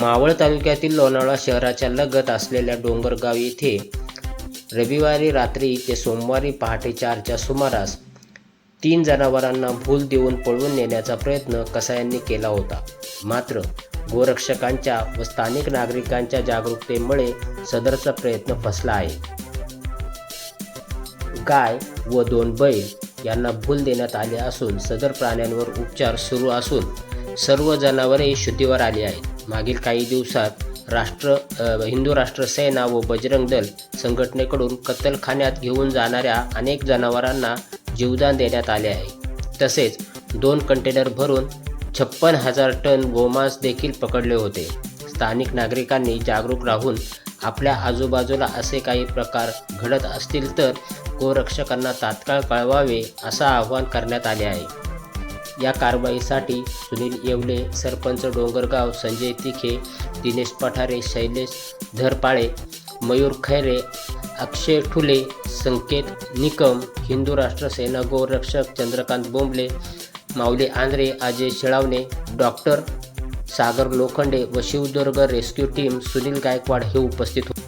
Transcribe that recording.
मावळ तालुक्यातील लोणावळा शहराच्या लगत असलेल्या डोंगरगाव येथे रविवारी रात्री ते सोमवारी पहाटे चारच्या सुमारास तीन जनावरांना भूल देऊन पळवून नेण्याचा प्रयत्न कसायांनी केला होता. मात्र गोरक्षकांच्या व स्थानिक नागरिकांच्या जागरूकतेमुळे सदरचा प्रयत्न फसला आहे. गाय व दोन बैल यांना भूल देण्यात आले असून सदर प्राण्यांवर उपचार सुरू असून सर्व जनावरे शुद्धीवर आली आहेत. मागील काही दिवसात राष्ट्र हिंदू राष्ट्र सेना व बजरंग दल संघटनेकडून कत्तलखान्यात घेऊन जाणाऱ्या अनेक जनावरांना जीवदान देण्यात आले आहे. तसेच दोन कंटेनर भरून छप्पन हजार टन गोमांस देखील पकडले होते. स्थानिक नागरिकांनी जागरूक राहून आपल्या आजूबाजूला असे काही प्रकार घडत असतील तर गोरक्षकांना तात्काळ कळवावे असं आवाहन करण्यात आले आहे. या कारवाईसाठी सुनील येवले सरपंच डोंगरगाव संजय तिखे दिनेश पठारे शैलेश धरपाळे मयूर खैरे अक्षय ठुले संकेत निकम हिंदू राष्ट्र सेना गोरक्षक चंद्रकांत बोंबले माऊली आंद्रे अजय शिळावणे डॉक्टर सागर लोखंडे व शिवदुर्ग रेस्क्यू टीम सुनील गायकवाड हे उपस्थित होते.